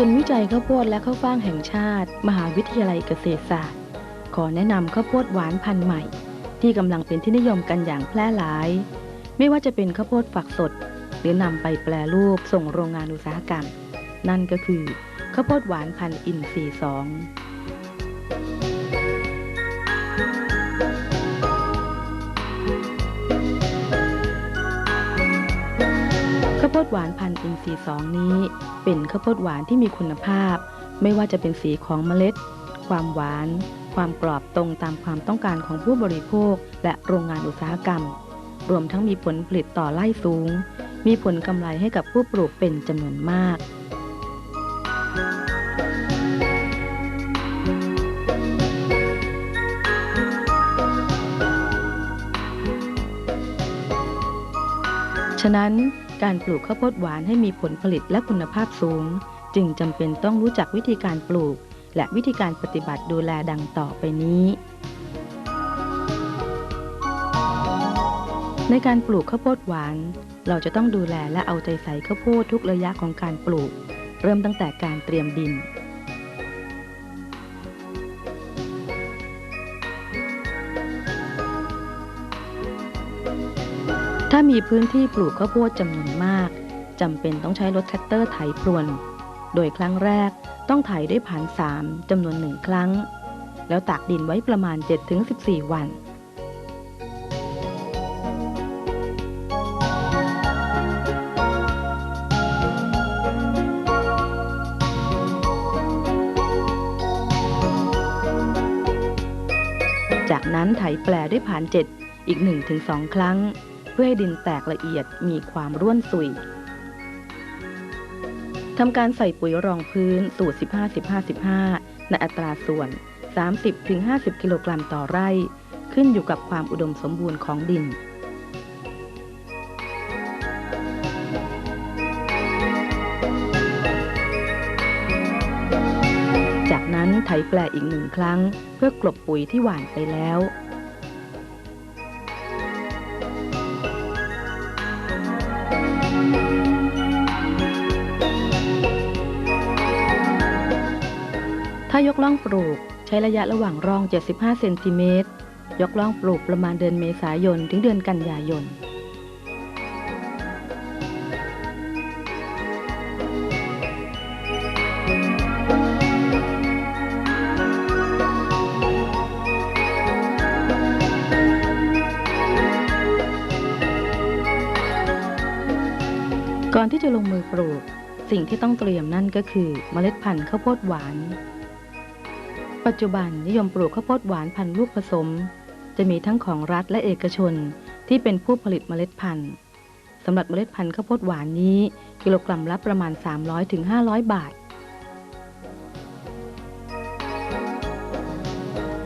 ูนย์วิจัยข้าวโพดและข้าวฟ่างแห่งชาติ มหาวิทยาลัยเกษตรศาสตร์ ขอแนะนำข้าวโพดหวานพันธุ์ใหม่ ที่กำลังเป็นที่นิยมกันอย่างแพร่หลาย ไม่ว่าจะเป็นข้าวโพดฝักสด หรือนำไปแปรรูปส่งโรงงานอุตสาหกรรม นั่นก็คือข้าวโพดหวานพันธุ์อินทรีย์สองาวโพดหวานพันธุ์อินทรีย์สองนี้ เป็นข้าวโพดหวานที่มีคุณภาพ ไม่ว่าจะเป็นสีของเมล็ด ความหวาน ความกรอบตรงตามความต้องการของผู้บริโภค และโรงงานอุตสาหกรรม รวมทั้งมีผลผลิตต่อไร่สูง มีผลกำไรให้กับผู้ปลูกเป็นจำนวนมากะนั้นการปลูกข้าวโพดหวานให้มีผลผลิตและคุณภาพสูง จึงจำเป็นต้องรู้จักวิธีการปลูก และวิธีการปฏิบัติดูแลดังต่อไปนี้ ในการปลูกข้าวโพดหวาน เราจะต้องดูแลและเอาใจใส่ข้าวโพดทุกระยะของการปลูก เริ่มตั้งแต่การเตรียมดิน ถ้ามีพื้นที่ปลูกข้าวโพดจำนวนมากจำเป็นต้องใช้รถแทรกเตอร์ไถพรวน โดยครั้งแรกต้องไถด้วยผ่านสามจำนวนหนึ่งครั้ง แล้วตากดินไว้ประมาณ 7-14 วันจากนั้นไถแปลด้วยผ่านเจ็ดอีก 1-2 ครั้ง พื่อให้ดินแตกละเอียดมีความร่วนสุยทำการใส่ปุ๋ยรองพื้นสูตร 15-15-15 ในอัตราส่วน 30-50 กิโลกรัมต่อไร่ ขึ้นอยู่กับความอุดมสมบูรณ์ของดิน จากนั้นไถแปลอีกหนึ่งครั้งเพื่อกลบปุ๋ยที่หว่านไปแล้ว ถ้ายกล่องปลูกใช้ระยะระหว่างร่อง 75 เซนติเมตร ยกล่องปลูกประมาณเดือนเมษายน ถึงเดือนกันยายน ก่อนที่จะลงมือปลูก สิ่งที่ต้องเตรียมนั่นก็คือเมล็ดพันธุ์ข้าวโพดหวาน ปัจจุบันนิยมปลูกข้าวโพดหวานพันธุ์ลูกผสม จะมีทั้งของรัฐและเอกชนที่เป็นผู้ผลิตเมล็ดพันธุ์สำหรับเมล็ดพันธุ์ข้าวโพดหวานนี้ กิโลกรัมละประมาณ 300-500 บาท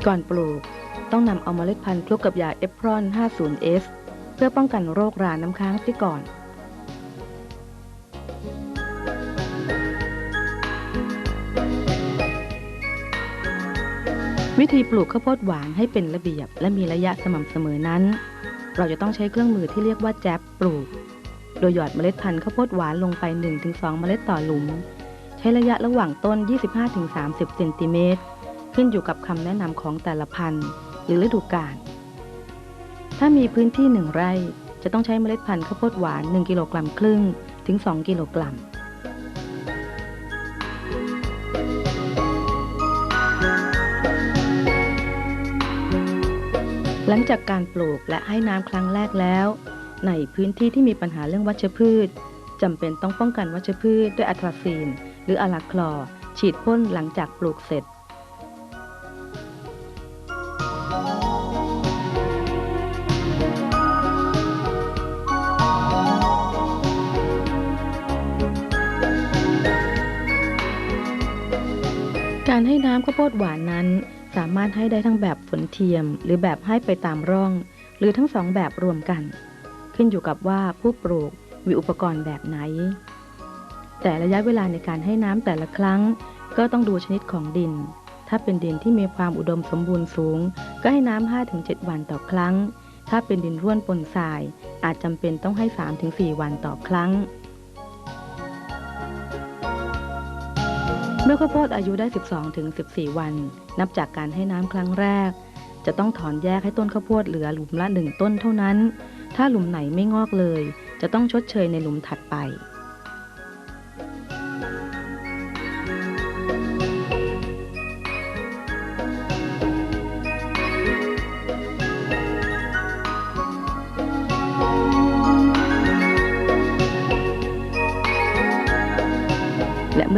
ก่อนปลูกต้องนำเอาเมล็ดพันธุ์คลุกกับยาเอพรอน 50S เพื่อป้องกันโรคราน้ำค้างเสียก่อน วิธีปลูกข้าวโพดหวานให้เป็นระเบียบ และมีระยะสม่ำเสมอนั้น เราจะต้องใช้เครื่องมือที่เรียกว่าแจ๊บปลูก โดยหยอดเมล็ดพันธุ์ข้าวโพดหวานลงไป 1-2 เมล็ดต่อหลุม ใช้ระยะระหว่างต้น 25-30 เซนติเมตร ขึ้นอยู่กับคำแนะนำของแต่ละพันธุ์ หรือฤดูกาล ถ้ามีพื้นที่ 1 ไร่ จะต้องใช้เมล็ดพันธุ์ข้าวโพดหวาน 1 กิโลกรัมครึ่ง ถึง 2 กิโลกรัม หลังจากการปลูกและให้น้ำครั้งแรกแล้ว ในพื้นที่ที่มีปัญหาเรื่องวัชพืชจำเป็นต้องป้องกันวัชพืชด้วยอะทราซีน หรืออะลาคลอ ฉีดพ่นหลังจากปลูกเสร็จ การให้น้ำข้าวโพดหวานนั้น สามารถให้ได้ทั้งแบบฝนเทียม หรือแบบให้ไปตามร่อง หรือทั้งสองแบบรวมกัน ขึ้นอยู่กับว่าผู้ปลูกมีอุปกรณ์แบบไหน แต่ระยะเวลาในการให้น้ำแต่ละครั้ง ก็ต้องดูชนิดของดิน ถ้าเป็นดินที่มีความอุดมสมบูรณ์สูง ก็ให้น้ำ5-7 วันต่อครั้ง ถ้าเป็นดินร่วนปนทราย อาจจำเป็นต้องให้ 3-4 วันต่อครั้ง เมื่อข้าวโพดอายุได้ 12ถึง14วัน นับจากการให้น้ำครั้งแรก จะต้องถอนแยกให้ต้นข้าวโพดเหลือหลุมละหนึ่งต้นเท่านั้น ถ้าหลุมไหนไม่งอกเลย จะต้องชดเชยในหลุมถัดไป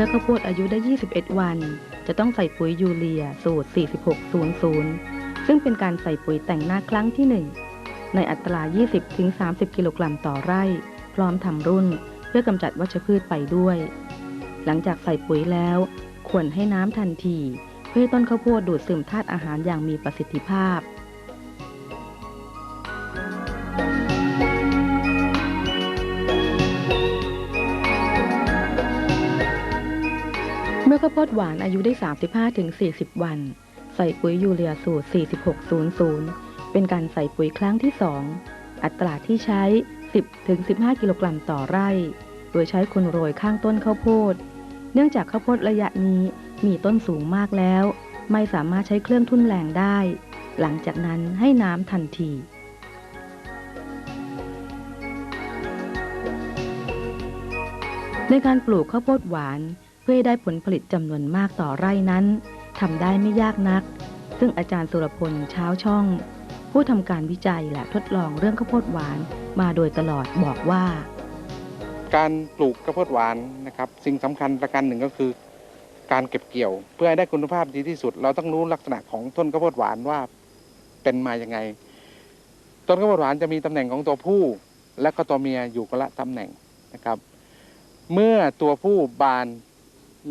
มื่อข้าวโพดอายุได้ 21 วัน จะต้องใส่ปุ๋ยยูเรียสูตร 4600 ซึ่งเป็นการใส่ปุ๋ยแต่งหน้าครั้งที่ 1 ในอัตรา 20-30 กิโลกรัมต่อไร่ พร้อมทำรุ่น เพื่อกำจัดวัชพืชไปด้วย หลังจากใส่ปุ๋ยแล้ว ควรให้น้ำทันที เพื่อต้นข้าวโพดดูดซึมธาตุอาหารอย่างมีประสิทธิภาพ ข้าวโพดหวานอายุได้ 35-40 วัน ใส่ปุ๋ยยูเรียสูตร 4600 เป็นการใส่ปุ๋ยครั้งที่ 2 อัตราที่ใช้ 10-15 กิโลกรัมต่อไร่ โดยใช้คนโรยข้างต้นข้าวโพด เนื่องจากข้าวโพดระยะนี้มีต้นสูงมากแล้ว ไม่สามารถใช้เครื่องทุ่นแรงได้ หลังจากนั้นให้น้ำทันทีในการปลูกข้าวโพดหวาน เพื่อให้ได้ผลผลิตจำนวนมากต่อไร่นั้นทำได้ไม่ยากนัก ซึ่งอาจารย์สุรพลเช้าช่อง ผู้ทำการวิจัยและทดลองเรื่องข้าวโพดหวานมาโดยตลอดบอกว่า การปลูกข้าวโพดหวานนะครับ สิ่งสำคัญประการหนึ่งก็คือ การเก็บเกี่ยว เพื่อให้ได้คุณภาพดีที่สุด เราต้องรู้ลักษณะของต้นข้าวโพดหวานว่าเป็นมาอย่างไง ต้นข้าวโพดหวานจะมีตำแหน่งของตัวผู้ และก็ตัวเมียอยู่คนละตำแหน่งนะครับ เมื่อตัวผู้บาน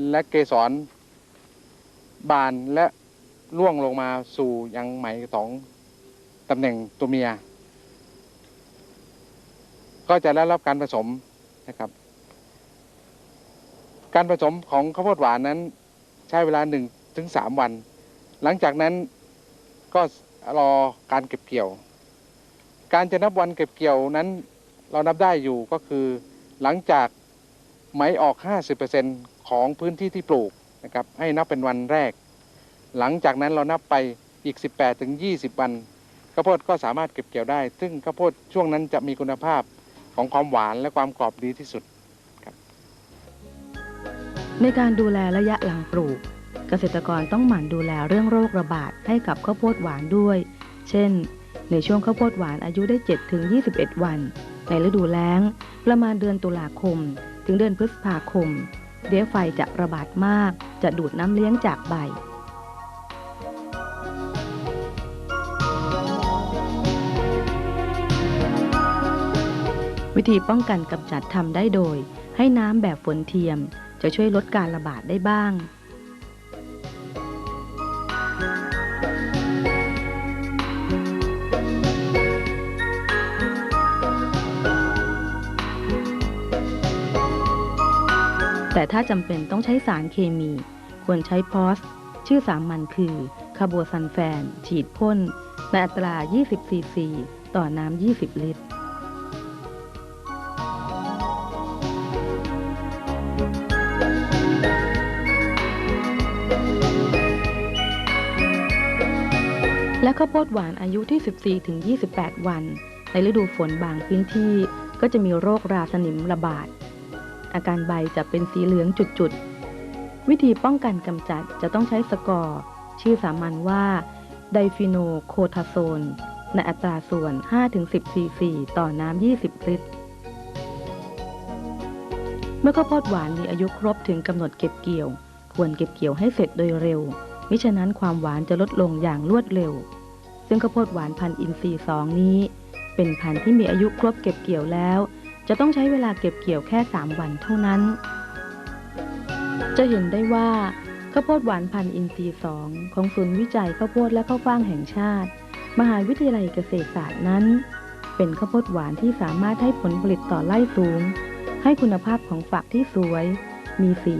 และเกสรบานและร่วงลงมาสู่ยังไหมของตำแหน่งตัวเมีย ก็จะได้รับการผสมนะครับ การผสมของข้าวโพดหวานนั้น ใช้เวลา1นถึงสามวัน หลังจากนั้นก็รอการเก็บเกี่ยว การจะนับวันเก็บเกี่ยวนั้น เรานับได้อยู่ก็คือหลังจากไหมออก 50% ของพื้นที่ที่ปลูกนะครับให้นับเป็นวันแรก หลังจากนั้นเรานับไปอีก 18ถึง20 วันข้าวโพดก็สามารถเก็บเกี่ยวได้ ซึ่งข้าวโพดช่วงนั้นจะมีคุณภาพของความหวานและความกรอบดีที่สุดในการดูแลระยะหลังปลูก เกษตรกรต้องหมั่นดูแลเรื่องโรคระบาดให้กับข้าวโพดหวานด้วย เช่น ในช่วงข้าวโพดหวานอายุได้7-21 วัน ในฤดูแล้ง ประมาณเดือนตุลาคม ถึงเดือนพฤษภาคม เดี๋ยไฟจะระบาดมาก จะดูดน้ำเลี้ยงจากใบ วิธีป้องกันกำจัดทำได้โดย ให้น้ำแบบฝนเทียม จะช่วยลดการระบาดได้บ้าง แต่ถ้าจำเป็นต้องใช้สารเคมี ควรใช้พอส ชื่อสามัญคือคาร์โบซันแฟน ฉีดพ่นในอัตรา 20 ซีซี ต่อน้ำ 20 ลิตร และข้าวโพดหวานอายุที่ 14-28 วัน ในฤดูฝนบางพื้นที่ก็จะมีโรคราสนิมระบาด อาการใบจะเป็นสีเหลืองจุดๆ วิธีป้องกันกำจัดจะต้องใช้สกอร์ชื่อสามัญว่าไดฟิโนโคทาโซน ในอัตราส่วน 5-10 ซีซีต่อน้ำ 20 ลิตร เมื่อข้าวโพดหวานมีอายุครบถึงกำหนดเก็บเกี่ยว ควรเก็บเกี่ยวให้เสร็จโดยเร็ว มิฉะนั้นความหวานจะลดลงอย่างรวดเร็ว ซึ่งข้าวโพดหวานพันธุ์อินทรีย์สองนี้ เป็นพันธุ์ที่มีอายุครบเก็บเกี่ยวแล้ว จะต้องใช้เวลาเก็บเกี่ยวแค่ 3 วันเท่านั้น จะเห็นได้ว่าข้าวโพดหวานพันธุ์อินทรีย์สองของศูนย์วิจัยข้าวโพดและข้าวฟ่างแห่งชาติ มหาวิทยาลัยเกษตรศาสตร์นั้น เป็นข้าวโพดหวานที่สามารถให้ผลผลิตต่อไร่สูง ให้คุณภาพของฝักที่สวย มีสี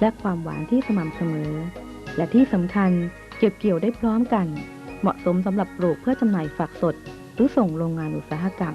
และความหวานที่สม่ำเสมอ และที่สำคัญเก็บเกี่ยวได้พร้อมกัน เหมาะสมสำหรับปลูกเพื่อจำหน่ายฝักสด หรือส่งโรงงานอุตสาหกรรม